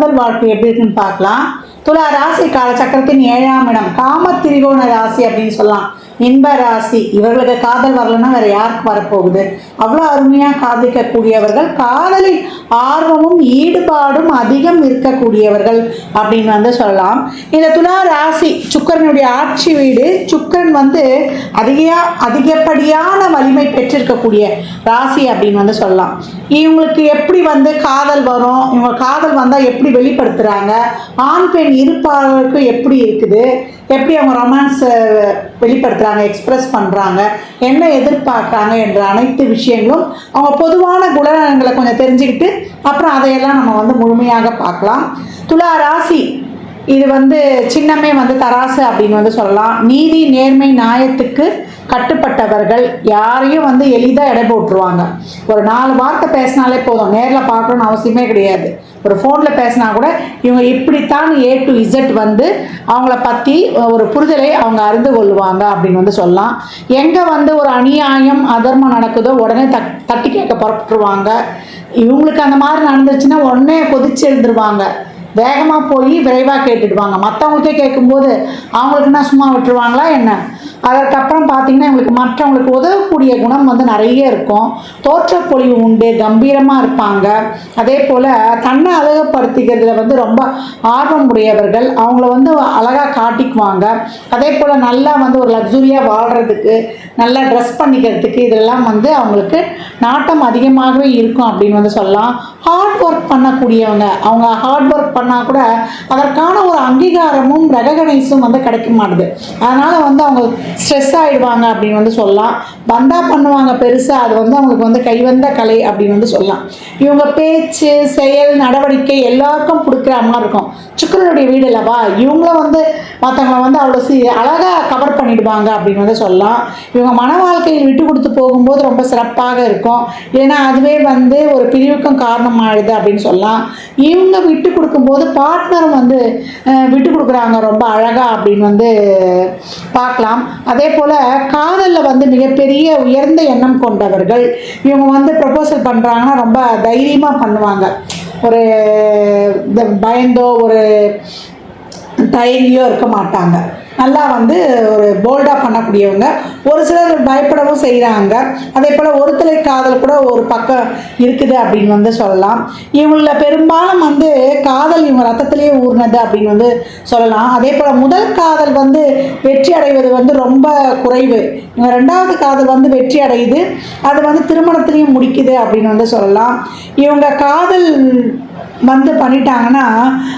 முதல் வாழ்க்கை எப்படி இருக்குன்னு பார்க்கலாம். துலா ராசி கால சக்கரத்தின் ஏழாம் இடம். காம திரிகோண ராசி அப்படின்னு சொல்லலாம். இன்ப ராசி. இவர்களுக்கு காதல் வரலன்னா வேற யாருக்கு வரப்போகுது? அவ்வளோ அருமையாக காதலிக்கக்கூடியவர்கள் காதலில் ஆர்வமும் ஈடுபாடும் அதிகம் இருக்கக்கூடியவர்கள் அப்படின்னு வந்து சொல்லலாம். இந்த துலா ராசி சுக்கரனுடைய ஆட்சி வீடு சுக்கரன் வந்து அதிக அதிகப்படியான வலிமை பெற்றிருக்கக்கூடிய ராசி அப்படின்னு வந்து சொல்லலாம். இவங்களுக்கு எப்படி வந்து காதல் வரும்? இவங்க காதல் வந்தால் எப்படி வெளிப்படுத்துகிறாங்க ஆண் பெண் இருப்பாளருக்கு எப்படி இருக்குது? எப்படி அவங்க ரொமான்ஸை வெளிப்படுத்துகிறாங்க எக்ஸ்பிரஸ் பண்ணுறாங்க என்ன எதிர்பார்க்குறாங்க என்ற அனைத்து விஷயங்களும் அவங்க பொதுவான குணங்களை கொஞ்சம் தெரிஞ்சுக்கிட்டு அப்புறம் அதையெல்லாம் நம்ம வந்து முழுமையாக பார்க்கலாம். துலா ராசி இது வந்து சின்னமே வந்து தராசு அப்படின்னு வந்து சொல்லலாம். நீதி நேர்மை நியாயத்துக்கு கட்டுப்பட்டவர்கள் யாரையும் வந்து எளிதாக எடை போட்டுருவாங்க. ஒரு நாலு வார்த்தை பேசினாலே போதும். நேரில் பார்க்கணும்னு அவசியமே கிடையாது. ஒரு ஃபோனில் பேசினா கூட இவங்க இப்படித்தான் ஏ டு இசட் வந்து அவங்கள பற்றி ஒரு புரிதலை அவங்க அறிந்து கொள்வாங்க அப்படின்னு வந்து சொல்லலாம். எங்கே வந்து ஒரு அநியாயம் அதர்மம் நடக்குதோ உடனே தட் தட்டி கேட்க புறப்பட்டுருவாங்க. இவங்களுக்கு அந்த மாதிரி நடந்துச்சுன்னா உடனே கொதிச்சு எழுந்துருவாங்க. வேகமாக போய் விரைவாக கேட்டுடுவாங்க. மற்றவங்களுக்கே கேட்கும்போது அவங்களுக்குன்னா சும்மா விட்டுருவாங்களா என்ன? அதற்கப்புறம் பார்த்தீங்கன்னா இவங்களுக்கு மற்றவங்களுக்கு உதவக்கூடிய குணம் வந்து நிறைய இருக்கும். தோற்றப்பொழிவு உண்டு கம்பீரமாக இருப்பாங்க. அதே போல் தன்னை அழகப்படுத்திக்கிறதுல வந்து ரொம்ப ஆர்வம் உடையவர்கள். அவங்கள வந்து அழகாக காட்டிக்குவாங்க. அதே போல் நல்லா வந்து ஒரு லக்ஸுரியாக வாழ்கிறதுக்கு நல்லா ட்ரெஸ் பண்ணிக்கிறதுக்கு இதெல்லாம் வந்து அவங்களுக்கு நாட்டம் அதிகமாகவே இருக்கும் அப்படின்னு வந்து சொல்லலாம். ஹார்ட் ஒர்க் பண்ணக்கூடியவங்க அவங்க ஹார்ட் ஒர்க் பண்ணால் கூட அதற்கான ஒரு அங்கீகாரமும் ரெகனைஸும் வந்து கிடைக்க மாட்டுது. அதனால் வந்து அவங்க ஸ்ட்ரெஸ் ஆகிடுவாங்க அப்படின்னு வந்து சொல்லலாம். வந்தா பண்ணுவாங்க பெருசாக அது வந்து அவங்களுக்கு வந்து கைவந்த கலை அப்படின்னு வந்து சொல்லலாம். இவங்க பேச்சு செயல் நடவடிக்கை எல்லாருக்கும் கொடுக்குற மாதிரி இருக்கும். சுக்கரனுடைய வீடு இல்லவா இவங்களும் வந்து மற்றவங்களை வந்து அவ்வளோ சி அழகாக கவர் பண்ணிடுவாங்க அப்படின்னு வந்து சொல்லலாம். இவங்க மன வாழ்க்கையில் விட்டு கொடுத்து போகும்போது ரொம்ப சிறப்பாக இருக்கும். ஏன்னா அதுவே வந்து ஒரு பிரிவுக்கும் காரணமாகிடுது அப்படின்னு சொல்லலாம். இவங்க விட்டு கொடுக்கும்போது பார்ட்னரும் வந்து விட்டு கொடுக்குறாங்க ரொம்ப அழகாக அப்படின்னு வந்து பார்க்கலாம். அதே போல் காதலில் வந்து மிகப்பெரிய உயர்ந்த எண்ணம் கொண்டவர்கள் இவங்க வந்து ப்ரப்போசல் பண்ணுறாங்கன்னா ரொம்ப தைரியமாக பண்ணுவாங்க. ஒரு இந்த பயந்தோ ஒரு தயங்கியோ இருக்க மாட்டாங்க. நல்லா வந்து ஒரு போல்டாக பண்ணக்கூடியவங்க. ஒரு சிலர் பயப்படவும் செய்கிறாங்க அதே போல் ஒருத்தலை காதல் கூட ஒரு பக்கம் இருக்குது அப்படின்னு வந்து சொல்லலாம். இவங்கள பெரும்பாலும் வந்து காதல் இவங்க ரத்தத்திலேயே ஊர்னது அப்படின்னு வந்து சொல்லலாம். அதே போல் முதல் காதல் வந்து வெற்றி அடைவது வந்து ரொம்ப குறைவு. இவங்க ரெண்டாவது காதல் வந்து வெற்றி அடையுது. அது வந்து திருமணத்திலையும் முடிக்குது அப்படின்னு வந்து சொல்லலாம். இவங்க காதல் வந்து பண்ணிட்டாங்கன்னா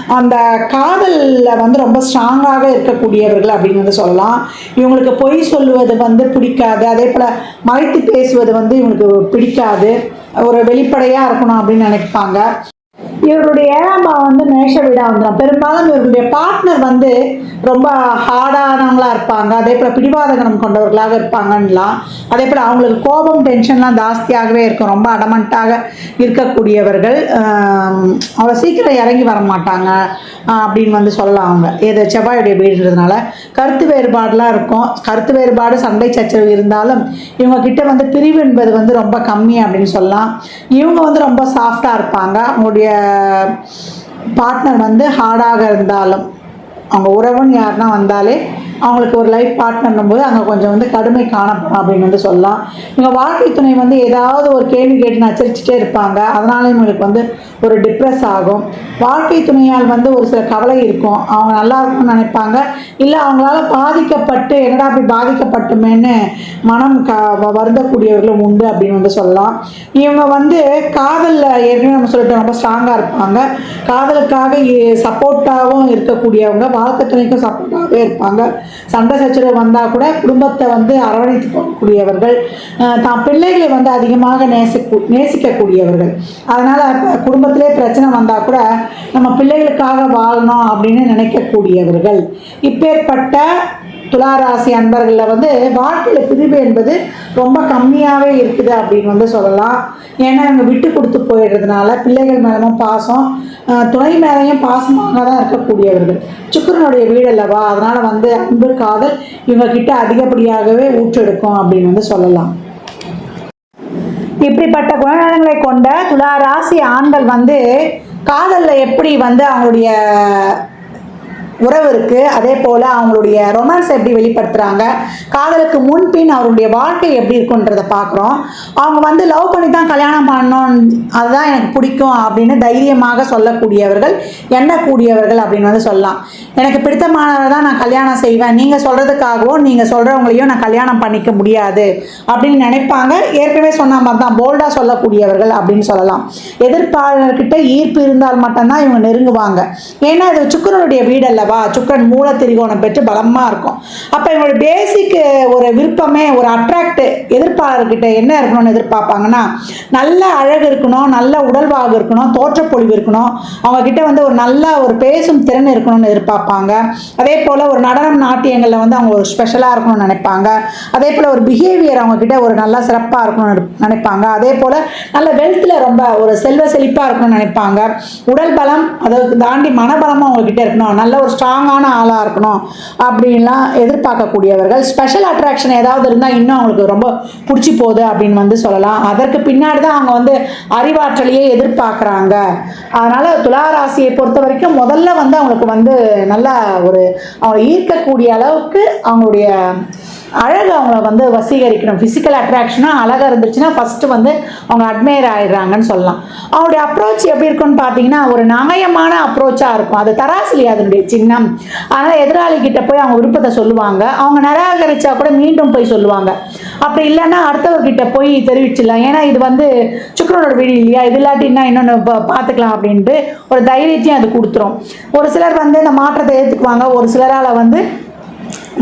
அந்த காதலில் வந்து ரொம்ப ஸ்ட்ராங்காக இருக்கக்கூடியவர்கள் அப்படின்னு வந்து சொல்லலாம். இவங்களுக்கு பொய் சொல்லுவது வந்து பிடிக்காது. அதே போல் மறைத்து பேசுவது வந்து இவங்களுக்கு பிடிக்காது. ஒரு வெளிப்படையாக இருக்கணும் அப்படின்னு நினைப்பாங்க. இவருடைய ஏழாம் பாவம் வந்து மேஷ வீடாக வந்துடும் பெரும்பாலும் இவருடைய பார்ட்னர் வந்து ரொம்ப ஹார்டானவங்களா இருப்பாங்க. அதே போல் பிடிவாதகனம் கொண்டவர்களாக இருப்பாங்கன்னலாம். அதே போல் அவங்களுக்கு கோபம் டென்ஷன்லாம் ஜாஸ்தியாகவே இருக்கும். ரொம்ப அடமண்ட்டாக இருக்கக்கூடியவர்கள். அவ்வளோ சீக்கிரம் இறங்கி வர மாட்டாங்க அப்படின்னு வந்து சொல்லலாம் அவங்க. இது செவ்வாயுடைய வீடுன்றதுனால கருத்து வேறுபாடெலாம் இருக்கும். கருத்து வேறுபாடு சண்டை சச்சரவு இருந்தாலும் இவங்க கிட்ட வந்து பிரிவு என்பது வந்து ரொம்ப கம்மி அப்படின்னு சொல்லலாம். இவங்க வந்து ரொம்ப சாஃப்டாக இருப்பாங்க. அவங்களுடைய பார்ட்னர் வந்து ஹார்டாக இருந்தாலும் அவங்க உறவுன்னு யாருன்னா வந்தாலே அவங்களுக்கு ஒரு லைஃப் பார்ட்னர்னும் போது அங்கே கொஞ்சம் வந்து கடுமை காணப்படும் அப்படின்னு வந்து சொல்லலாம். இவங்க வாழ்க்கை துணை வந்து ஏதாவது ஒரு கேள்வி கேட்டு நச்சரிச்சுட்டே இருப்பாங்க. அதனால இவங்களுக்கு வந்து ஒரு டிப்ரெஸ் ஆகும். வாழ்க்கை துணையால் வந்து ஒரு சில கவலை இருக்கும். அவங்க நல்லா இருக்கும்னு நினைப்பாங்க. இல்லை அவங்களால பாதிக்கப்பட்டு என்னடா அப்படி பாதிக்கப்பட்டுமேன்னு மனம் க வ- வருந்தக்கூடியவர்களும் உண்டு அப்படின்னு வந்து சொல்லலாம். இவங்க வந்து காதலில் ஏற்கனவே நம்ம சொல்லிட்டு ரொம்ப ஸ்ட்ராங்காக இருப்பாங்க. காதலுக்காக சப்போர்ட்டாகவும் இருக்கக்கூடியவங்க வாழ்க்கை துணைக்கும் சப்போர்ட்டாக சப்போர்ட்டாகவே இருப்பாங்க. சண்டை சச்சரவு வந்தால் கூட குடும்பத்தை வந்து அரவணைத்து போகக்கூடியவர்கள் தான் பிள்ளைகளை வந்து அதிகமாக நேசிக்கு நேசிக்கக்கூடியவர்கள். அதனால் குடும்பத்திலே பிரச்சனை வந்தால் கூட நம்ம பிள்ளைகளுக்காக வாழணும் அப்படின்னு நினைக்கக்கூடியவர்கள். இப்பேற்பட்ட துளாராசி அன்பர்களில் வந்து வாழ்க்கையில் பிரிவு என்பது ரொம்ப கம்மியாகவே இருக்குது அப்படின்னு வந்து சொல்லலாம். ஏன்னா இவங்க விட்டு கொடுத்து போயிடுறதுனால பிள்ளைகள் மேலமும் பாசம் துணை மேலேயும் பாசமாக தான் இருக்கக்கூடியவர்கள். சுக்கரனுடைய வீடு அல்லவா? அதனால் வந்து அன்பு காதல் இவங்கக்கிட்ட அதிகப்படியாகவே ஊற்றெடுக்கும் அப்படின்னு வந்து சொல்லலாம். இப்படிப்பட்ட குணநலங்களை கொண்ட துலா ராசி ஆண்கள் வந்து காதலில் எப்படி வந்து அவங்களுடைய உறவு இருக்கு. அதே போல அவங்களுடைய ரொமான்ஸ் எப்படி வெளிப்படுத்துறாங்க காதலுக்கு முன்பின் அவருடைய வாழ்க்கை எப்படி இருக்குன்றத பார்க்குறோம். அவங்க வந்து லவ் பண்ணி தான் கல்யாணம் பண்ணணும் அதுதான் எனக்கு பிடிக்கும் அப்படின்னு தைரியமாக சொல்லக்கூடியவர்கள் எண்ணக்கூடியவர்கள் அப்படின்னு வந்து சொல்லலாம். எனக்கு பிடித்தமானவரை தான் நான் கல்யாணம் செய்வேன். நீங்கள் சொல்கிறதுக்காகவும் நீங்கள் சொல்கிறவங்களையும் நான் கல்யாணம் பண்ணிக்க முடியாது அப்படின்னு நினைப்பாங்க. ஏற்கனவே சொன்ன மாதிரி தான் போல்டாக சொல்லக்கூடியவர்கள் அப்படின்னு சொல்லலாம். எதிர்ப்பாளர்கிட்ட ஈர்ப்பு இருந்தால் மட்டும்தான் இவங்க நெருங்குவாங்க. ஏன்னா இது சுக்கரனுடைய வீடு அல்லவா சுக்கரன் மூல திரிகோணம் பெற்று பலமாக இருக்கும். அப்போ இவங்களோட பேசிக் ஒரு விருப்பமே ஒரு அட்ராக்ட் எதிர்ப்பாளர்கிட்ட என்ன இருக்கணும்னு எதிர்பார்ப்பாங்கன்னா நல்ல அழகு இருக்கணும் நல்ல உடல்வாகு இருக்கணும் தோற்றப்பொழிவு இருக்கணும். அவங்க கிட்ட வந்து ஒரு நல்ல ஒரு பேசும் திறன் இருக்கணும்னு எதிர்பார்ப்பாங்க. அதே போல் ஒரு நடனம் நாட்டியங்களில் வந்து அவங்க ஒரு ஸ்பெஷலாக இருக்கணும்னு நினைப்பாங்க. அதே போல் ஒரு பிஹேவியர் அவங்க கிட்ட ஒரு நல்லா சிறப்பாக இருக்கணும்னு நினைப்பாங்க. அதே போல் நல்ல வெல்த்தில் ரொம்ப ஒரு செல்வ செழிப்பாக இருக்கணும்னு நினைப்பாங்க. உடல் பலம் அதை தாண்டி மனபலமும் அவங்க கிட்ட இருக்கணும். நல்ல ஒரு ஸ்ட்ராங்கான ஆளாக இருக்கணும் அப்படின்லாம் எதிர்பார்க்கக்கூடியவர்கள். ஸ்பெஷல் அட்ராக்ஷன் ஏதாவது இருந்தால் இன்னும் அவங்களுக்கு ரொம்ப பிடிச்சி போகுது அப்படின்னு வந்து சொல்லலாம். அதற்கு பின்னாடி தான் அவங்க வந்து அறிவாற்றலையே எதிர்பார்க்குறாங்க. அதனால் துளாராசியை பொறுத்த வரைக்கும் முதல்ல வந்து அவங்களுக்கு வந்து நல்ல ஒரு அவங்களை ஈர்க்கக்கூடிய அளவுக்கு அவங்களுடைய அழகு அவங்கள வந்து வசீகரிக்கணும். ஃபிசிக்கல் அட்ராக்ஷனாக அழகாக இருந்துச்சுன்னா ஃபஸ்ட்டு வந்து அவங்க அட்மையர் ஆயிடுறாங்கன்னு சொல்லலாம். அவங்களுடைய அப்ரோச் எப்படி இருக்குன்னு பார்த்தீங்கன்னா ஒரு நியாயமான அப்ரோச்சாக இருக்கும். அது தராசிலி அதனுடைய சின்னம். அதனால் எதிராளி கிட்ட போய் அவங்க விருப்பத்தை சொல்லுவாங்க. அவங்க நிராகரிச்சா கூட மீண்டும் போய் சொல்லுவாங்க. அப்படி இல்லைன்னா அடுத்தவர்கிட்ட போய் தெரிவிச்சிடலாம். ஏன்னா இது வந்து சுக்கரனோட வீடு இல்லையா? இது இல்லாட்டின்னா இன்னொன்று பார்த்துக்கலாம் அப்படின்ட்டு ஒரு தைரியத்தையும் அது கொடுத்துரும். ஒரு சிலர் வந்து இந்த மாற்றத்தை ஏற்றுக்குவாங்க ஒரு சிலரால் வந்து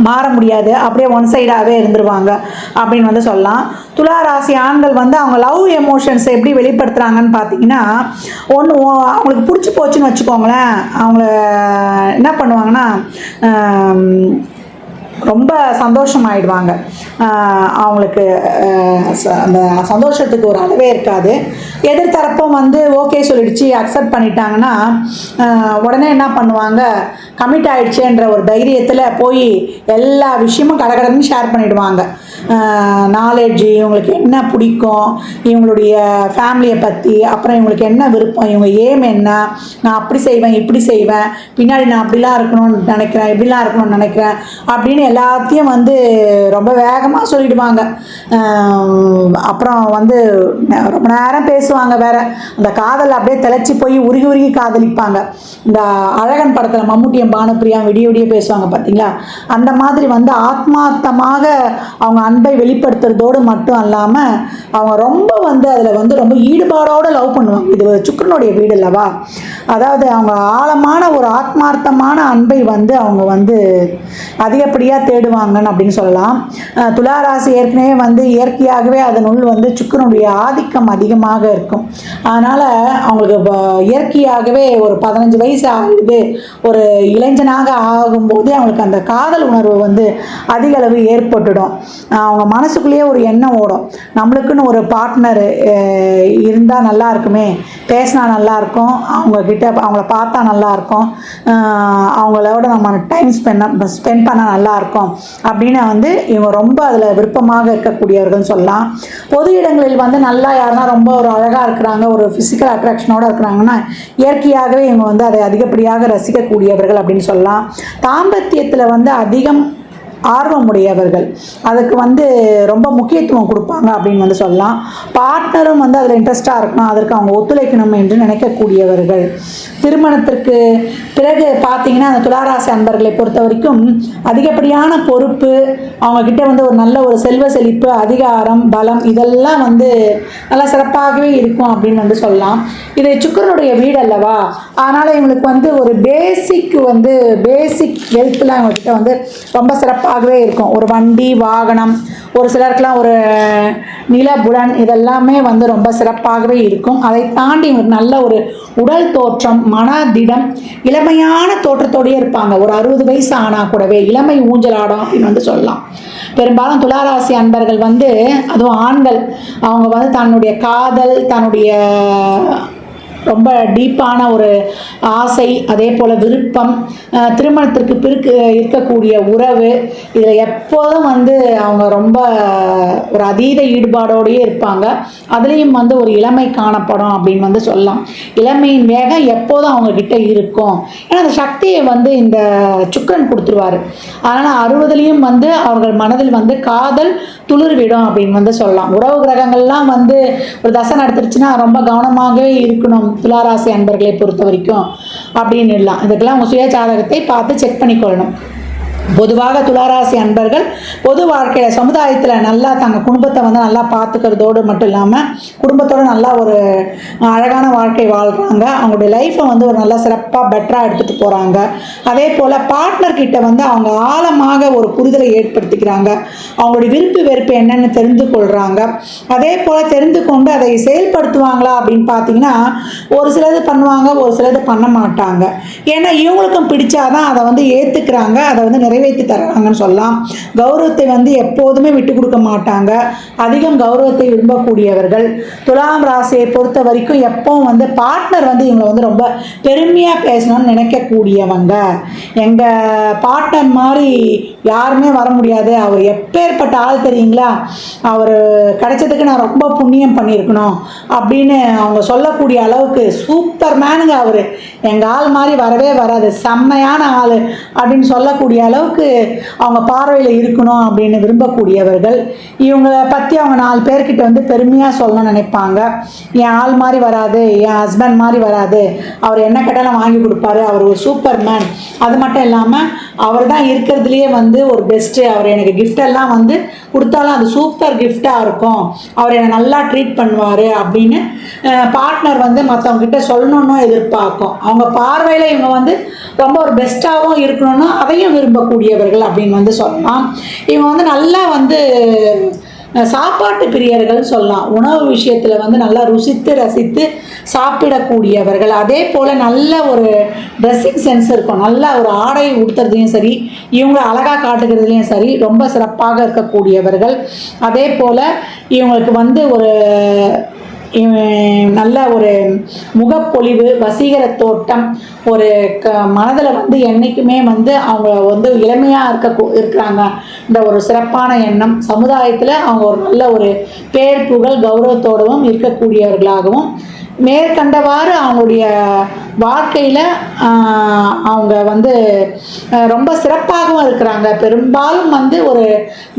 மாற முடியாது. அப்படியே ஒன் சைடாகவே இருந்துருவாங்க அப்படின்னு வந்து சொல்லலாம். துலா ராசி ஆண்கள் வந்து அவங்க லவ் எமோஷன்ஸ் எப்படி வெளிப்படுத்துகிறாங்கன்னு பார்த்தீங்கன்னா ஒன்று அவங்களுக்கு பிடிச்சி போச்சுன்னு வச்சுக்கோங்களேன். அவங்கள என்ன பண்ணுவாங்கன்னா ரொம்ப சந்தோஷமாயிடுவாங்க. அவங்களுக்கு ச- அந்த சந்தோஷத்துக்கு ஒரு அளவே இருக்காது. எதிர்த்தரப்பும் வந்து ஓகே சொல்லிடுச்சு அக்செப்ட் பண்ணிட்டாங்கன்னா உடனே என்ன பண்ணுவாங்க? கமிட் ஆயிடுச்சேன்ற ஒரு தைரியத்தில் போய் எல்லா விஷயமும் கடகடன்னு ஷேர் பண்ணிடுவாங்க. நாலேஜ் இவங்களுக்கு என்ன பிடிக்கும் இவங்களுடைய ஃபேமிலியை பற்றி அப்புறம் இவங்களுக்கு என்ன விருப்பம் இவங்க ஏம் என்ன நான் அப்படி செய்வேன் இப்படி செய்வேன் பின்னாடி நான் அப்படிலாம் இருக்கணும்னு நினைக்கிறேன் இப்படிலாம் இருக்கணும்னு நினைக்கிறேன் அப்படின்னு எல்லாத்தையும் வந்து ரொம்ப வேகமாக சொல்லிடுவாங்க. அப்புறம் வந்து ரொம்ப நேரம் பேசுவாங்க வேற. அந்த காதல் அப்படியே திளைச்சி போய் உருகி உருகி காதலிப்பாங்க. இந்த அழகன் படத்தில் மம்முட்டியும் பானுப்பிரியா விடிய விடிய பேசுவாங்க பார்த்தீங்களா அந்த மாதிரி வந்து ஆத்மார்த்தமாக அவங்க அன்பை வெளிப்படுத்துறதோடு மட்டும் அல்லாமல் அவங்க ரொம்ப வந்து அதில் வந்து ரொம்ப ஈடுபாடோடு லவ் பண்ணுவாங்க. இது சுக்கரனுடைய வீடு அல்லவா? அதாவது அவங்க ஆழமான ஒரு ஆத்மார்த்தமான அன்பை வந்து அவங்க வந்து அதிகப்படியாக தேடுவாங்கன்னு அப்படின்னு சொல்லலாம். துலா ராசி ஏற்கனவே வந்து இயற்கையாகவே அதனுள் வந்து சுக்கரனுடைய ஆதிக்கம் அதிகமாக இருக்கும். அதனால் அவங்களுக்கு இயற்கையாகவே ஒரு பதினஞ்சு வயசு ஆகுது. ஒரு இளைஞனாக ஆகும்போது அவங்களுக்கு அந்த காதல் உணர்வு வந்து அதிக அளவு ஏற்பட்டுடும். அவங்க மனசுக்குள்ளேயே ஒரு எண்ணம் ஓடும். நம்மளுக்குன்னு ஒரு பார்ட்னர் இருந்தால் நல்லா இருக்குமே. பேசினா நல்லாயிருக்கும் அவங்கக்கிட்ட அவங்கள பார்த்தா நல்லாயிருக்கும் அவங்களோட நம்ம டைம் ஸ்பெண்ட் ஸ்பெண்ட் பண்ணால் நல்லாயிருக்கும் இருக்கும். அப்படின்னு வந்து இவங்க ரொம்ப அதில் விருப்பமாக இருக்கக்கூடியவர்கள் சொல்லலாம். பொது இடங்களில் வந்து நல்லா யாருன்னா ரொம்ப ஒரு அழகாக இருக்கிறாங்க ஒரு ஃபிசிக்கல் அட்ராக்ஷனோட இருக்கிறாங்கன்னா இயற்கையாகவே இவங்க வந்து அதை அதிகப்படியாக ரசிக்கக்கூடியவர்கள் அப்படின்னு சொல்லலாம். தாம்பத்தியத்தில் வந்து அதிகம் ஆர்வமுடையவர்கள். அதுக்கு வந்து ரொம்ப முக்கியத்துவம் கொடுப்பாங்க அப்படின்னு வந்து சொல்லலாம். பார்ட்னரும் வந்து அதில் இன்ட்ரெஸ்டாக இருக்கணும். அதற்கு அவங்க ஒத்துழைக்கணும் என்று நினைக்கக்கூடியவர்கள். திருமணத்திற்கு பிறகு பார்த்தீங்கன்னா அந்த துளாராசி அன்பர்களை பொறுத்த வரைக்கும் அதிகப்படியான பொறுப்பு அவங்கக்கிட்ட வந்து ஒரு நல்ல ஒரு செல்வ செழிப்பு அதிகாரம் பலம் இதெல்லாம் வந்து நல்லா சிறப்பாகவே இருக்கும் அப்படின்னு வந்து சொல்லலாம். இது சுக்கரனுடைய வீடு அல்லவா? அதனால் இவங்களுக்கு வந்து ஒரு பேசிக் வந்து பேசிக் ஹெல்ப்லாம் இவங்ககிட்ட வந்து ரொம்ப சிறப்பாக ஆகவே இருக்கும். ஒரு வண்டி வாகனம் ஒரு சிலருக்குலாம் ஒரு நிலபுலன் இதெல்லாமே வந்து ரொம்ப சிறப்பாகவே இருக்கும். அதை தாண்டி இவங்களுக்கு நல்ல ஒரு உடல் தோற்றம் மன திடம் இளமையான தோற்றத்தோடயே இருப்பாங்க. ஒரு அறுபது வயசு ஆனால் கூடவே இளமை ஊஞ்சலாடும் அப்படின்னு வந்து சொல்லலாம். பெரும்பாலும் துளாராசி அன்பர்கள் வந்து அதுவும் ஆண்கள் அவங்க வந்து தன்னுடைய காதல் தன்னுடைய ரொம்ப டீப்பான ஒரு ஆசை அதே போல் விருப்பம் திருமணத்திற்கு பிறகு இருக்கக்கூடிய உறவு இதில் எப்போதும் வந்து அவங்க ரொம்ப ஒரு அதீத ஈடுபாடோடையே இருப்பாங்க. அதுலேயும் வந்து ஒரு இளமை காணப்படும் அப்படின்னு வந்து சொல்லலாம். இளமையின் வேகம் எப்போதும் அவங்கக்கிட்ட இருக்கும். ஏன்னா அந்த சக்தியை வந்து இந்த சுக்கரன் கொடுத்துருவாரு. அதனால் அறுபதுலேயும் வந்து அவர்கள் மனதில் வந்து காதல் துளிர்விடும் அப்படின்னு வந்து சொல்லலாம். உறவு கிரகங்கள்லாம் வந்து ஒரு தசை நடத்துருச்சுன்னா ரொம்ப கவனமாகவே இருக்கணும். துளாராசி அன்பர்களை பொறுத்த வரைக்கும் அப்படின்னு இல்லாம் இதுக்கெல்லாம் உங்கள் சுய ஜாதகத்தை பார்த்து செக் பண்ணிக்கொள்ளணும். பொதுவாக துளாராசி அன்பர்கள் பொது வாழ்க்கையில் சமுதாயத்தில் நல்லா தங்கள் குடும்பத்தை வந்து நல்லா பார்த்துக்கிறதோடு மட்டும் இல்லாமல் குடும்பத்தோடு நல்லா ஒரு அழகான வாழ்க்கை வாழ்கிறாங்க அவங்களுடைய லைஃப்பை வந்து ஒரு நல்ல சிறப்பாக பெட்டராக எடுத்துகிட்டு போகிறாங்க அதே போல் பார்ட்னர்கிட்ட வந்து அவங்க ஆழமாக ஒரு புரிதலை ஏற்படுத்திக்கிறாங்க. அவங்களுடைய விருப்பு வெறுப்பு என்னென்னு தெரிந்து கொள்கிறாங்க அதே போல் தெரிந்து கொண்டு அதை செயல்படுத்துவாங்களா அப்படின்னு பார்த்தீங்கன்னா ஒரு சிலது பண்ணுவாங்க ஒரு சிலது பண்ண மாட்டாங்க. ஏன்னா இவங்களுக்கும் பிடிச்சாதான் அதை வந்து ஏற்றுக்கிறாங்க அதை வந்து நிறைவேற்றி தராங்கன்னு சொல்லலாம் கௌரவத்தை வந்து எப்போதுமே விட்டு கொடுக்க மாட்டாங்க. அதிகம் கௌரவத்தை விரும்பக்கூடியவர்கள். துலாம் ராசியை பொறுத்த வரைக்கும் எப்பவும் வந்து பார்ட்னர் வந்து இவங்களை வந்து ரொம்ப பெருமையாக பேசணும்னு நினைக்கக்கூடியவங்க. எங்கள் பார்ட்னர் மாதிரி யாருமே வர முடியாது. அவர் எப்பேற்பட்ட ஆள் தெரியுங்களா? அவர் கிடைச்சதுக்கு நான் ரொம்ப புண்ணியம் பண்ணியிருக்கணும் அப்படின்னு அவங்க சொல்லக்கூடிய அளவுக்கு சூப்பர் மேனுங்க அவர். எங்கள் ஆள் மாதிரி வரவே வராது. செம்மையான ஆள் அப்படின்னு சொல்லக்கூடிய அளவுக்கு அவங்க பார்வையில் இருக்கணும் அப்படின்னு விரும்பக்கூடியவர்கள் இவங்களை பற்றி அவங்க நாலு பேர்கிட்ட வந்து பெருமையாக சொல்லணும்னு நினைப்பாங்க. என் ஆள் மாதிரி வராது என் ஹஸ்பண்ட் மாதிரி வராது. அவர் என்ன கேட்டாலும் வாங்கி கொடுப்பாரு அவர் ஒரு சூப்பர் மேன் அது மட்டும் இல்லாமல் அவர் தான் இருக்கிறதுலையே வந்து ஒரு பெஸ்ட்டு அவர் எனக்கு கிஃப்டெல்லாம் வந்து கொடுத்தாலும் அது சூப்பர் கிஃப்டாக இருக்கும். அவர் என்னை நல்லா ட்ரீட் பண்ணுவார் அப்படின்னு பார்ட்னர் வந்து மற்றவங்ககிட்ட சொல்லணும்னு எதிர்பார்க்கும். அவங்க பார்வையில் இவங்க வந்து ரொம்ப ஒரு பெஸ்ட்டாகவும் இருக்கணும்னு அதையும் கூடியவர்கள் அப்படின்னு வந்து சொல்லலாம். இவங்க வந்து நல்லா வந்து சாப்பாட்டு பிரியர்கள் சொல்லலாம். உணவு விஷயத்தில் வந்து நல்லா ருசித்து ரசித்து சாப்பிடக்கூடியவர்கள். அதே போல் நல்ல ஒரு ட்ரெஸ்ஸிங் சென்ஸ் இருக்கும். நல்ல ஒரு ஆடை உடுத்துறதுலையும் சரி இவங்க அழகாக காட்டுகிறதுலையும் சரி ரொம்ப சிறப்பாக இருக்கக்கூடியவர்கள். அதே போல் இவங்களுக்கு வந்து ஒரு நல்ல ஒரு முகப்பொலிவு வசீகர தோட்டம் ஒரு க மனதில் வந்து என்றைக்குமே வந்து அவங்க வந்து இளமையாக இருக்க இருக்கிறாங்க இந்த ஒரு சிறப்பான எண்ணம். சமுதாயத்தில் அவங்க ஒரு நல்ல ஒரு பேர் புகழ் கௌரவத்தோடவும் இருக்கக்கூடியவர்களாகவும் மேற்கண்டவாறு அவங்களுடைய வாழ்க்கையில் அவங்க வந்து ரொம்ப சிறப்பாகவும் இருக்கிறாங்க. பெரும்பாலும் வந்து ஒரு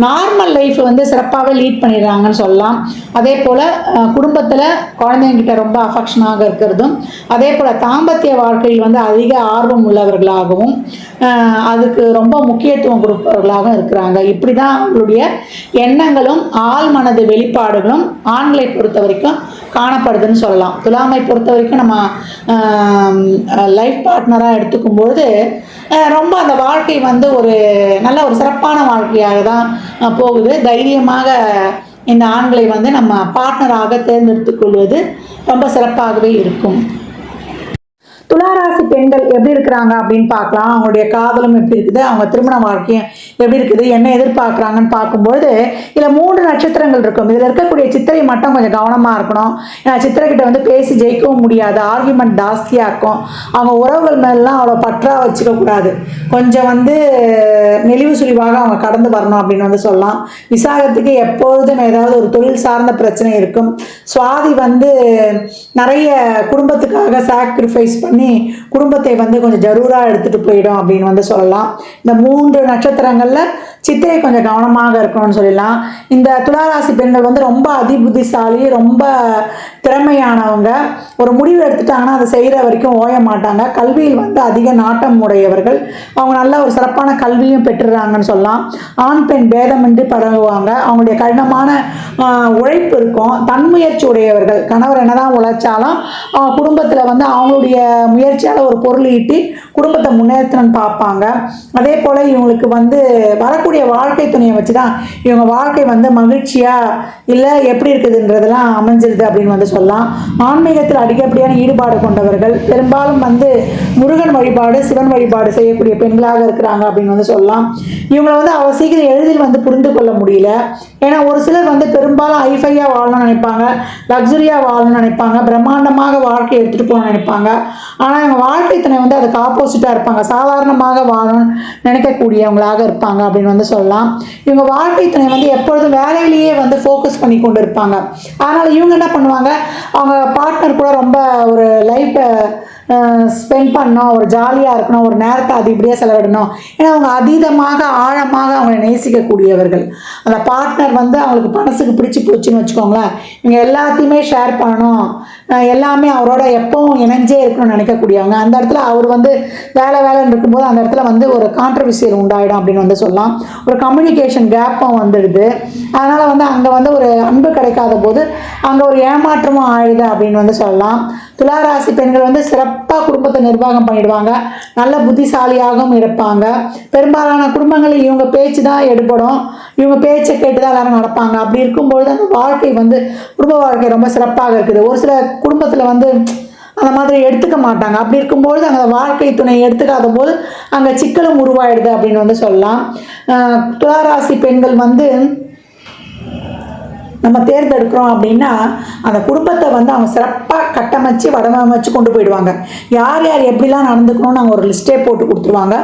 நார்மல் லைஃப் வந்து சிறப்பாகவே லீட் பண்ணிடுறாங்கன்னு சொல்லலாம். அதே போல் குடும்பத்தில் குழந்தைங்கிட்ட ரொம்ப அஃபெக்ஷனாக இருக்கிறதும் அதே போல் தாம்பத்திய வாழ்க்கையில் வந்து அதிக ஆர்வம் உள்ளவர்களாகவும் அதுக்கு ரொம்ப முக்கியத்துவம் கொடுப்பவர்களாகவும் இருக்கிறாங்க. இப்படி தான் அவங்களுடைய எண்ணங்களும் ஆள் மனது வெளிப்பாடுகளும் ஆண்களை பொறுத்த வரைக்கும் காணப்படுதுன்னு சொல்லலாம். துலாமை பொறுத்த வரைக்கும் நம்ம லைஃப் பார்ட்னராக எடுத்துக்கும் பொழுது ரொம்ப அந்த வாழ்க்கை வந்து ஒரு நல்ல ஒரு சிறப்பான வாழ்க்கையாக தான் போகுது. தைரியமாக இந்த ஆண்களை வந்து நம்ம பார்ட்னராக தேர்ந்தெடுத்துக் கொள்வது ரொம்ப சிறப்பாகவே இருக்கும். துளாராசி பெண்கள் எப்படி இருக்கிறாங்க அப்படின்னு பார்க்கலாம். அவங்களுடைய காதலும் எப்படி இருக்குது? அவங்க திருமண வாழ்க்கையும் எப்படி இருக்குது? என்ன எதிர்பார்க்குறாங்கன்னு பார்க்கும்போது இதில் மூன்று நட்சத்திரங்கள் இருக்கும். இதில் இருக்கக்கூடிய சித்திரை மட்டும் கொஞ்சம் கவனமாக இருக்கணும். ஏன்னா சித்திரக்கிட்ட வந்து பேசி ஜெயிக்கவும் முடியாது. ஆர்குமெண்ட் ஜாஸ்தியாக இருக்கும். அவங்க உறவுகள் மேலாம் அவ்வளோ பற்றா வச்சுக்கக்கூடாது கொஞ்சம் வந்து நெளிவு சுழிவாக அவங்க கடந்து வரணும் அப்படின்னு வந்து சொல்லலாம். விசாகத்துக்கு எப்பொழுதும் ஏதாவது ஒரு தொழில் சார்ந்த பிரச்சனை இருக்கும். சுவாதி வந்து நிறைய குடும்பத்துக்காக சாக்ரிஃபைஸ் பண்ணி குடும்பத்தை வந்து கொஞ்சம் ஜரூராக எடுத்துகிட்டு போயிடும் அப்படின்னு வந்து சொல்லலாம். இந்த மூன்று நட்சத்திரங்களில் சித்திரை கொஞ்சம் கவனமாக இருக்கணும்னு சொல்லலாம் இந்த துளாராசி பெண்கள் வந்து ரொம்ப அதிபுத்திசாலி ரொம்ப திறமையானவங்க. ஒரு முடிவு எடுத்துட்டாங்கன்னா அதை செய்கிற வரைக்கும் ஓய மாட்டாங்க. கல்வியில் வந்து அதிக நாட்டம் உடையவர்கள். அவங்க நல்ல ஒரு சிறப்பான கல்வியும் பெற்றுறாங்கன்னு சொல்லலாம். ஆண் பெண் பேதமின்றி பழகுவாங்க. அவங்களுடைய கடினமான ஆஹ், உழைப்பு இருக்கும். தன்முயற்சி உடையவர்கள். கணவர் என்னதான் உழைச்சாலும் அவங்க குடும்பத்தில் வந்து அவங்களுடைய முயற்சியால் ஒரு பொருள் ஈட்டி குடும்பத்தை முன்னேற்றணும்னு பார்ப்பாங்க. அதே போல் இவங்களுக்கு வந்து வரக்கூடிய வாழ்க்கை துணையை வச்சு தான் இவங்க வாழ்க்கை வந்து மகிழ்ச்சியாக இல்லை எப்படி இருக்குதுன்றதெல்லாம் அமைஞ்சிருது அப்படின்னு வந்து சொல்லலாம். ஆன்மீகத்தில் அடிக்கப்படியான ஈடுபாடு கொண்டவர்கள் பெரும்பாலும் வந்து முருகன் வழிபாடு சிவன் வழிபாடு செய்யக்கூடிய பெண்களாக இருக்கிறாங்க அப்படின்னு வந்து சொல்லலாம். இவங்களை வந்து அவ சீக்கிரம் எளிதில் வந்து புரிந்து கொள்ள முடியல. ஏன்னா ஒரு சிலர் வந்து பெரும்பாலும் ஐஃபையாக வாழணும்னு நினைப்பாங்க லக்ஸுரியாக வாழணும்னு நினைப்பாங்க பிரம்மாண்டமாக வாழ்க்கை எடுத்துகிட்டு போகணும்னு நினைப்பாங்க. ஆனால் இவங்க வாழ்க்கை துணை வந்து அதுக்கு ஆப்போசிட்டாக இருப்பாங்க. சாதாரணமாக வாழணும்னு நினைக்கக்கூடியவங்களாக இருப்பாங்க அப்படின்னு வந்து சொல்லலாம். இவங்க வாழ்க்கை துணை வந்து எப்பொழுதும் வேலையிலேயே வந்து ஃபோக்கஸ் பண்ணி கொண்டு இருப்பாங்க அதனால் இவங்க என்ன பண்ணுவாங்க? அவங்க பார்ட்னர் கூட ரொம்ப ஒரு லைஃப்பை ஸ்பெண்ட் பண்ணணும் ஒரு ஜாலியாக இருக்கணும் ஒரு நேரத்தை அதிகப்படியாக செலவிடணும். ஏன்னா அவங்க அதீதமாக ஆழமாக அவங்களை நேசிக்கக்கூடியவர்கள். அந்த பார்ட்னர் வந்து அவங்களுக்கு மனசுக்கு பிடிச்சி போச்சுன்னு வச்சுக்கோங்களேன். இவங்க எல்லாத்தையுமே ஷேர் பண்ணணும். எல்லாமே அவரோட எப்பவும் இணைஞ்சே இருக்கணும்னு நினைக்கக்கூடியவங்க. அந்த இடத்துல அவர் வந்து வேலை வேலைன்னு இருக்கும்போது அந்த இடத்துல வந்து ஒரு கான்ட்ரவர்சியல் உண்டாயிடும் அப்படின்னு வந்து சொல்லலாம். ஒரு கம்யூனிகேஷன் கேப்பும் வந்துடுது. அதனால் வந்து அங்கே வந்து ஒரு அன்பு கிடைக்காத போது அங்கே ஒரு ஏமாற்றமும் ஆயிடுது அப்படின்னு வந்து சொல்லலாம். துளாராசி பெண்கள் வந்து சிறப்பாக குடும்பத்தை நிர்வாகம் பண்ணிடுவாங்க. நல்ல புத்திசாலியாகவும் இருப்பாங்க. பெரும்பாலான குடும்பங்களில் இவங்க பேச்சு தான் எடுபடும். இவங்க பேச்சை கேட்டு தான் எல்லாரும் நடப்பாங்க. அப்படி இருக்கும்பொழுது அந்த வாழ்க்கை வந்து குடும்ப வாழ்க்கை ரொம்ப சிறப்பாக இருக்குது. ஒரு சில குடும்பத்தில் வந்து அந்த மாதிரி எடுத்துக்க மாட்டாங்க. அப்படி இருக்கும்பொழுது அந்த வாழ்க்கை துணை எடுத்துக்காத போது அங்கே சிக்கலும் உருவாயிடுது அப்படின்னு வந்து சொல்லலாம். துளாராசி பெண்கள் வந்து நம்ம தேர்ந்தெடுக்கிறோம் அப்படின்னா அந்த குடும்பத்தை வந்து அவங்க சிறப்பாக கட்டமைச்சு வடமமைச்சு கொண்டு போயிடுவாங்க. யார் யார் எப்படிலாம் நடந்துக்கணும்னு அவங்க ஒரு லிஸ்ட்டே போட்டு கொடுத்துருவாங்க.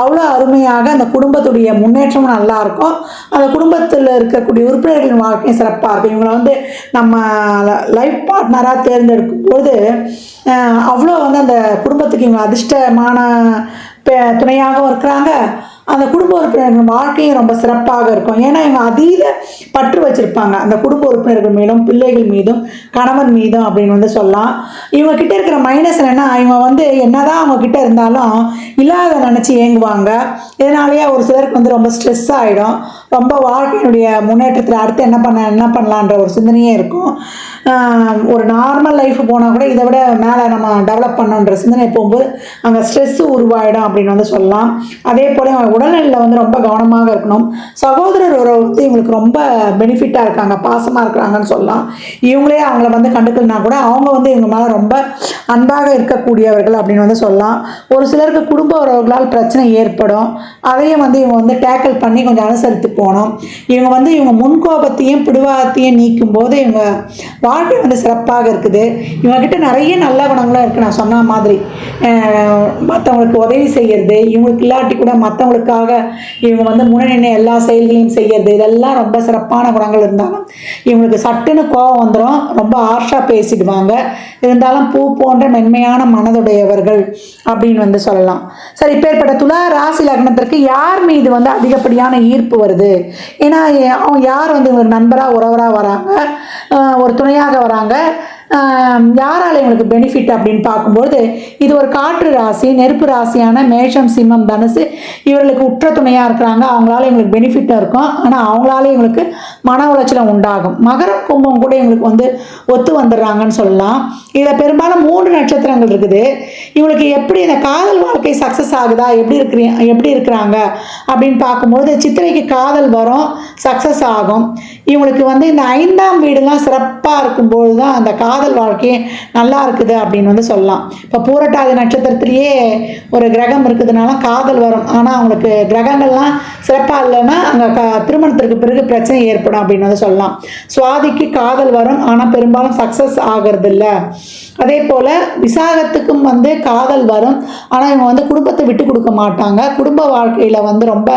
அவ்வளோ அருமையாக அந்த குடும்பத்துடைய முன்னேற்றமும் நல்லா இருக்கும். அந்த குடும்பத்தில் இருக்கக்கூடிய உறுப்பினர்களின் வாழ்க்கையும் சிறப்பாக இருக்கும். இவங்களை வந்து நம்ம லைஃப் பார்ட்னராக தேர்ந்தெடுக்கும் போது அவ்வளோ வந்து அந்த குடும்பத்துக்கு இவங்க அதிர்ஷ்டமான துணையாகவும் இருக்கிறாங்க. அந்த குடும்ப உறுப்பினர்கள் வாழ்க்கையும் ரொம்ப சிறப்பாக இருக்கும். ஏன்னா இவங்க அதீத பற்று வச்சிருப்பாங்க. அந்த குடும்ப உறுப்பினர்கள் மீதும் பிள்ளைகள் மீதும் கணவன் மீதும் அப்படின்னு வந்து சொல்லலாம். இவங்க கிட்ட இருக்கிற மைனஸ் என்னன்னா இவங்க வந்து என்னதான் அவங்க கிட்ட இருந்தாலும் இல்லாத நினச்சி ஏங்குவாங்க. இதனாலேயே ஒரு சிலருக்கு வந்து ரொம்ப ஸ்ட்ரெஸ் ஆகிடும் ரொம்ப வாழ்க்கையினுடைய முன்னேற்றத்தில் அடுத்து என்ன பண்ண என்ன பண்ணலான்ற ஒரு சிந்தனையே இருக்கும். ஒரு நார்மல் லைஃப் போனால் கூட இதை விட மேலே நம்ம டெவலப் பண்ணோன்ற சிந்தனை போகும்போது அங்கே ஸ்ட்ரெஸ்ஸு உருவாயிடும் அப்படின்னு வந்து சொல்லலாம். அதே போல் உடல்நிலை உடல்நிலையில் வந்து ரொம்ப கவனமாக இருக்கணும். சகோதரர் உறவு வந்து இவங்களுக்கு ரொம்ப பெனிஃபிட்டாக இருக்காங்க பாசமாக இருக்கிறாங்கன்னு சொல்லலாம். இவங்களே அவங்கள வந்து கண்டுக்கலனா கூட அவங்க வந்து இவங்க மேலே ரொம்ப அன்பாக இருக்கக்கூடியவர்கள் அப்படின்னு வந்து சொல்லலாம். ஒரு சிலருக்கு குடும்ப உறவுகளால் பிரச்சனை ஏற்படும். அதையும் வந்து இவங்க வந்து டேக்கிள் பண்ணி கொஞ்சம் அனுசரித்து போகணும். இவங்க வந்து இவங்க முன்கோபத்தையும் பிடிவாதத்தையும் நீக்கும் போது இவங்க வாழ்க்கை வந்து சிறப்பாக இருக்குது. இவங்ககிட்ட நிறைய நல்ல குணங்களும் இருக்குது நான் சொன்ன மாதிரி மற்றவங்களுக்கு உதவி செய்யறது இவங்களுக்கு இல்லாட்டி கூட மற்றவங்களுக்காக இவங்க வந்து முன்னணி எல்லா செயல்களையும் செய்யறது இதெல்லாம் ரொம்ப சிறப்பான குணங்கள் இருந்தாலும் இவங்களுக்கு சட்டுன்னு கோபம் வந்துடும் ரொம்ப ஆர்ஷாக பேசிடுவாங்க. இருந்தாலும் பூ போன்ற மென்மையான மனதுடையவர்கள் அப்படின்னு வந்து சொல்லலாம். சரி இப்பேற்பட்ட துலா ராசி லக்னத்திற்கு யார் மீது வந்து அதிகப்படியான ஈர்ப்பு வருது? ஏன்னா அவன் அவங்க யார் வந்து இவங்களுக்கு நண்பராக உறவராக வராங்க? ஒரு துணையாக வராங்க. யாரால இவங்களுக்கு பெனிஃபிட் அப்படின்னு பார்க்கும்போது இது ஒரு காற்று ராசி நெருப்பு ராசியான மேஷம் சிம்மம் தனுசு இவர்களுக்கு உற்ற துணையாக இருக்கிறாங்க. அவங்களால எங்களுக்கு பெனிஃபிட்டாக இருக்கும். ஆனால் அவங்களால இவங்களுக்கு மன உளைச்சலம் உண்டாகும். மகரம் கும்பம் கூட இவங்களுக்கு வந்து ஒத்து வந்துடுறாங்கன்னு சொல்லலாம். இதில் பெரும்பாலும் மூன்று நட்சத்திரங்கள் இருக்குது. இவங்களுக்கு எப்படி இந்த காதல் வாழ்க்கை சக்ஸஸ் ஆகுதா? எப்படி இருக்கிறீ எப்படி இருக்கிறாங்க? அப்படின்னு பார்க்கும்போது சித்திரைக்கு காதல் வரும் சக்ஸஸ் ஆகும். இவங்களுக்கு வந்து இந்த ஐந்தாம் வீடுலாம் சிறப்பாக இருக்கும்போது தான் அந்த காதல் காதல் வாழ்க்கையே நல்லா இருக்குது அப்படின்னு வந்து சொல்லலாம். இப்போ பூரட்டாதி நட்சத்திரத்திலேயே ஒரு கிரகம் இருக்குதுனால காதல் வரும். ஆனால் அவங்களுக்கு கிரகங்கள்லாம் சிறப்பாக இல்லைன்னா அங்கே க திருமணத்திற்கு பிறகு பிரச்சனை ஏற்படும் அப்படின்னு வந்து சொல்லலாம். சுவாதிக்கு காதல் வரும். ஆனால் பெரும்பாலும் சக்ஸஸ் ஆகிறது இல்லை அதே போல் விசாகத்துக்கும் வந்து காதல் வரும். ஆனால் இவங்க வந்து குடும்பத்தை விட்டு கொடுக்க மாட்டாங்க. குடும்ப வாழ்க்கையில் வந்து ரொம்ப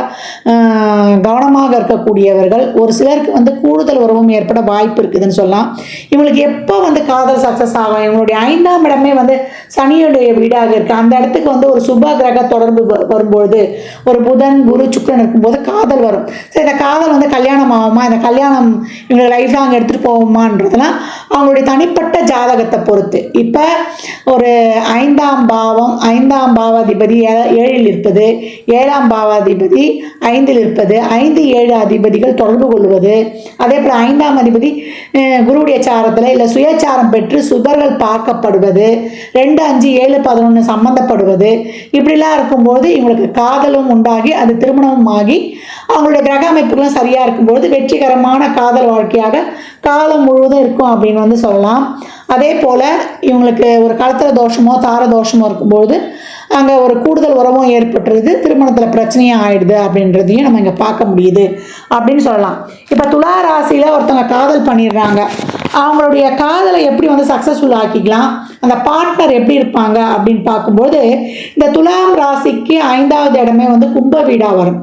கவனமாக இருக்கக்கூடியவர்கள். ஒரு சிலருக்கு வந்து கூடுதல் உறவும் ஏற்பட வாய்ப்பு இருக்குதுன்னு சொல்லலாம். இவங்களுக்கு எப்போ வந்து காதல் சக்ஸஸ் ஆகும் இவங்களுடைய ஐந்தாம் இடமே வந்து சனியுடைய வீடாக இருக்கு. அந்த இடத்துக்கு வந்து ஒரு சுப கிரக தொடர்பு வரும்பொழுது ஒரு புதன் குரு சுக்கிரன் இருக்கும்போது காதல் வரும். சரி இந்த காதல் வந்து கல்யாணம் ஆகுமா? இந்த கல்யாணம் இவங்க லைஃப் லாங் எடுத்துகிட்டு போகுமான்றதுலாம் அவங்களுடைய தனிப்பட்ட ஜாதகத்தை பொறுத்து. இப்போ ஒரு ஐந்தாம் பாவம் ஐந்தாம் பாவாதிபதி ஏழில் இருப்பது ஏழாம் பாவாதிபதி ஐந்தில் இருப்பது ஐந்து ஏழு அதிபதிகள் தொடர்பு கொள்வது அதே போல் ஐந்தாம் அதிபதி குருவுடைய சாரத்தில் இல்லை சுயச்சார அங்கீகாரம் பெற்று சுபர்கள் பார்க்கப்படுவது ரெண்டு அஞ்சு ஏழு பதினொன்று சம்மந்தப்படுவது இப்படிலாம் இருக்கும்போது இவங்களுக்கு காதலும் உண்டாகி அது திருமணமும் ஆகி அவங்களுடைய கிரக அமைப்புகளும் சரியாக இருக்கும்போது வெற்றிகரமான காதல் வாழ்க்கையாக காலம் முழுவதும் இருக்கும் அப்படின்னு வந்து சொல்லலாம். அதே போல் இவங்களுக்கு ஒரு களத்தில் தோஷமோ தார தோஷமோ இருக்கும்போது அங்கே ஒரு கூடுதல் உறவும் ஏற்பட்டுருது திருமணத்தில் பிரச்சனையும் ஆயிடுது அப்படின்றதையும் நம்ம இங்கே பார்க்க முடியுது அப்படின்னு சொல்லலாம். இப்போ துளா ராசியில் ஒருத்தவங்க காதல் பண்ணிடுறாங்க. அவங்களுடைய காதலை எப்படி வந்து சக்ஸஸ்ஃபுல் ஆக்கிக்கலாம் அந்த பார்ட்னர் எப்படி இருப்பாங்க அப்படின்னு பார்க்கும்போது இந்த துலாம் ராசிக்கு ஐந்தாவது இடமே வந்து கும்ப வீடாக வரும்.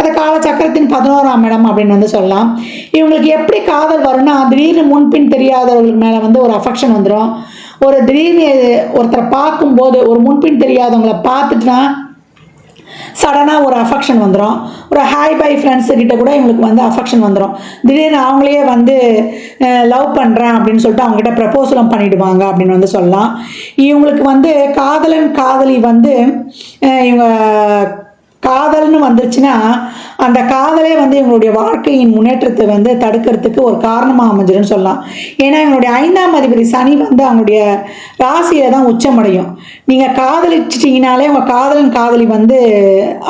அது காலச்சக்கரத்தின் பதினோராம் இடம் அப்படின்னு வந்து சொல்லலாம். இவங்களுக்கு எப்படி காதல் வரும்னா திடீர்னு முன்பின் தெரியாதவர்களுக்கு மேலே வந்து ஒரு அஃபெக்ஷன் வந்துடும் ஒரு திடீர்னு ஒருத்தரை பார்க்கும்போது ஒரு முன்பின் தெரியாதவங்கள பார்த்துட்டுனா சடனாக ஒரு அஃபெக்ஷன் வந்துடும் ஒரு ஹாய் பை ஃப்ரெண்ட்ஸுக்கிட்ட கூட இவங்களுக்கு வந்து அஃபெக்ஷன் வந்துடும் திடீர்னு அவங்களே வந்து லவ் பண்ணுறேன் அப்படின்னு சொல்லிட்டு அவங்ககிட்ட ப்ரப்போசலும் பண்ணிவிடுவாங்க அப்படின்னு வந்து சொல்லலாம். இவங்களுக்கு வந்து காதலன் காதலி வந்து இவங்க காதல்னு வந்துருச்சுன்னா அந்த காதலே வந்து இவங்களுடைய வாழ்க்கையின் முன்னேற்றத்தை வந்து தடுக்கிறதுக்கு ஒரு காரணமாக அமைஞ்சிருன்னு சொல்லலாம். ஏன்னா இவங்களுடைய ஐந்தாம் அதிபதி சனி வந்து அவங்களுடைய ராசியில் தான் உச்சமடையும். நீங்கள் காதலிச்சிட்டிங்கனாலே உங்கள் காதலன் காதலி வந்து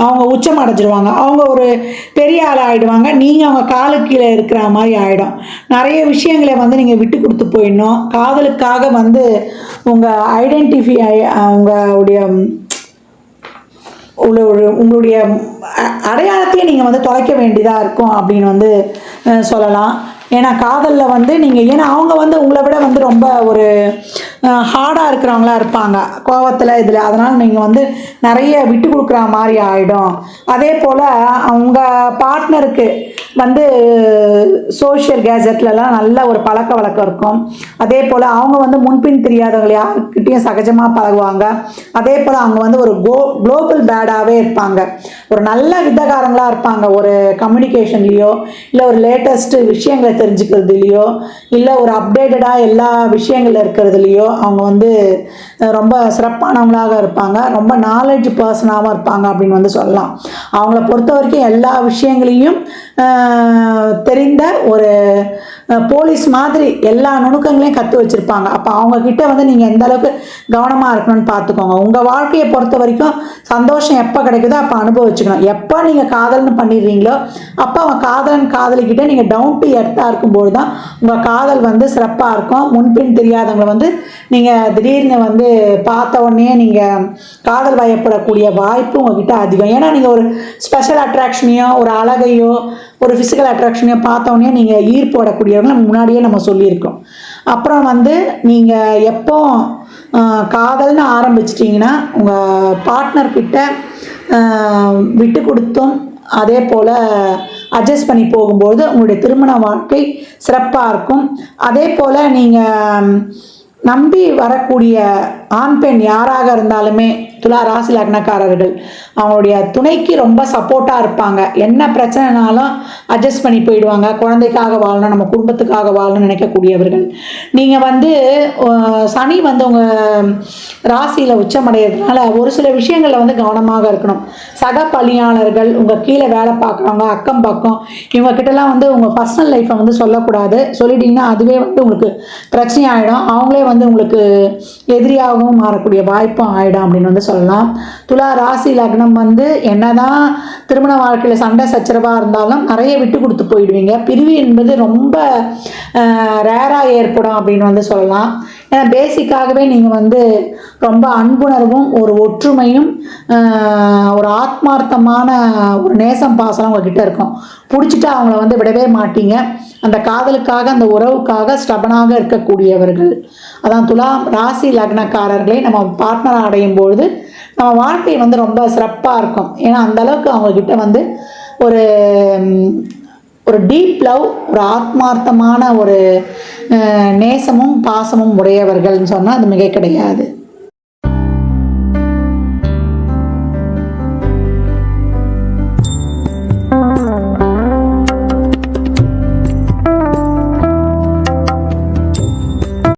அவங்க உச்சம் அடைஞ்சிருவாங்க அவங்க ஒரு பெரிய ஆள் ஆகிடுவாங்க நீங்கள் அவங்க காலு கீழே இருக்கிற மாதிரி ஆகிடும் நிறைய விஷயங்களை வந்து நீங்கள் விட்டு கொடுத்து போயிடணும். காதலுக்காக வந்து உங்கள் ஐடென்டிஃபை உங்களுடைய உள்ள ஒரு உங்களுடைய அடையாளத்தையே நீங்கள் வந்து தொலைக்க வேண்டியதாக இருக்கும் அப்படின்னு வந்து சொல்லலாம். ஏன்னா காதலில் வந்து நீங்கள் ஏன்னா அவங்க வந்து உங்களை விட வந்து ரொம்ப ஒரு ஹார்டாக இருக்கிறவங்களா இருப்பாங்க. கோவத்தில் இதில். அதனால் நீங்கள் வந்து நிறைய விட்டு கொடுக்குற மாதிரி ஆகிடும் அதே போல் அவங்க பார்ட்னருக்கு வந்து சோஷியல் கேஜெட்லலாம் நல்ல ஒரு பழக்க வழக்கம் இருக்கும். அதே போல் அவங்க வந்து முன்பின் தெரியாதவங்க யாருக்கிட்டேயும் சகஜமாக பழகுவாங்க. அதே போல் அவங்க வந்து ஒரு கோ குளோபல் பேடாகவே இருப்பாங்க. ஒரு நல்ல வித்தகாரங்களாக இருப்பாங்க. ஒரு கம்யூனிகேஷன்லேயோ இல்லை ஒரு லேட்டஸ்ட்டு விஷயங்களை தெரிஞ்சுக்கிறதுலையோ இல்லை ஒரு அப்டேட்டடாக எல்லா விஷயங்கள் இருக்கிறதுலையோ அவங்க வந்து ரொம்ப சிறப்பானவங்களாக இருப்பாங்க. ரொம்ப நாலேஜ் பர்சனாகவும் இருப்பாங்க அப்படின்னு வந்து சொல்லலாம். அவங்கள பொறுத்த வரைக்கும் எல்லா விஷயங்களையும் தெரிந்த ஒரு போலீஸ் மாதிரி எல்லா நுணுக்கங்களையும் கற்று வச்சுருப்பாங்க. அப்போ அவங்கக்கிட்ட வந்து நீங்கள் எந்த அளவுக்கு கவனமாக இருக்கணும்னு பார்த்துக்கோங்க உங்கள் வாழ்க்கையை பொறுத்த வரைக்கும் சந்தோஷம் எப்போ கிடைக்குதோ அப்போ அனுபவிச்சுக்கணும். எப்போ நீங்கள் காதல்னு பண்ணிடுறீங்களோ அப்போ அவன் காதலன் காதலிக்கிட்ட நீங்கள் டவுன் டு எர்த்தாக இருக்கும்போது தான் உங்கள் காதல் வந்து சிறப்பாக இருக்கும். முன்பின் தெரியாதவங்களை வந்து நீங்கள் திடீர்னு வந்து பார்த்த உடனே நீங்கள் காதல் வயப்படக்கூடிய வாய்ப்பு உங்ககிட்ட அதிகம். ஏன்னா நீங்கள் ஒரு ஸ்பெஷல் அட்ராக்ஷனையோ ஒரு அழகையோ ஒரு ஃபிசிக்கல் அட்ராக்ஷனையோ பார்த்தோன்னே நீங்கள் ஈர்ப்பு படக்கூடியவங்க நம்ம முன்னாடியே நம்ம சொல்லியிருக்கோம் அப்புறம் வந்து நீங்கள் எப்போ காதல்னு ஆரம்பிச்சிட்டிங்கன்னா உங்கள் பார்ட்னர்கிட்ட விட்டு கொடுத்தும் அதே போல் அட்ஜஸ்ட் பண்ணி போகும்போது உங்களுடைய திருமண வாழ்க்கை சிறப்பாக இருக்கும். அதே போல் நீங்கள் நம்பி வரக்கூடிய ஆண் பெண் யாராக இருந்தாலுமே துலா ராசி லக்னக்காரர்கள் அவங்களுடைய துணைக்கு ரொம்ப சப்போர்ட்டாக இருப்பாங்க. என்ன பிரச்சனைனாலும் அட்ஜஸ்ட் பண்ணி போயிடுவாங்க. குழந்தைக்காக வாழணும் நம்ம குடும்பத்துக்காக வாழணும்னு நினைக்கக்கூடியவர்கள். நீங்கள் வந்து சனி வந்து உங்கள் ராசியில் உச்சமடைகிறதுனால ஒரு சில விஷயங்களில் வந்து கவனமாக இருக்கணும். சக பணியாளர்கள் உங்கள் கீழே வேலை பார்க்குறவங்க அக்கம் பக்கம் இவங்கக்கிட்டலாம் வந்து உங்கள் பர்சனல் லைஃப்பை வந்து சொல்லக்கூடாது. சொல்லிட்டீங்கன்னா அதுவே வந்து உங்களுக்கு பிரச்சனை ஆகிடும் அவங்களே வந்து உங்களுக்கு எதிரியாகவும் மாறக்கூடிய வாய்ப்பும் ஆகிடும் அப்படின்னு வந்து சொல்லலாம் துலா ராசி லக்னம் வந்து என்னதான் திருமண வாழ்க்கையில் சண்டை சச்சரவாக இருந்தாலும் நிறைய விட்டு கொடுத்து போயிடுவீங்க. பிரிவு என்பது ரொம்ப ரேராக ஏற்படும் அப்படின்னு வந்து சொல்லலாம். ஏன்னா பேசிக்காகவே நீங்கள் வந்து ரொம்ப அன்புணர்வும் ஒரு ஒற்றுமையும் ஒரு ஆத்மார்த்தமான ஒரு நேசம் பாசனம் உங்ககிட்ட இருக்கும். பிடிச்சிட்டு அவங்கள வந்து விடவே மாட்டீங்க. அந்த காதலுக்காக அந்த உறவுக்காக ஸ்டபனாக இருக்கக்கூடியவர்கள். அதான் துலாம் ராசி லக்னக்காரர்களை நம்ம பார்ட்னராக அடையும் பொழுது நம்ம வாழ்க்கை வந்து ரொம்ப சிறப்பாக இருக்கும். ஏன்னா அந்த அளவுக்கு அவங்கக்கிட்ட வந்து ஒரு ஒரு டீப் லவ் ஒரு ஆத்மார்த்தமான ஒரு நேசமும் பாசமும் உடையவர்கள்னு சொன்னால் அது மிக கிடையாது.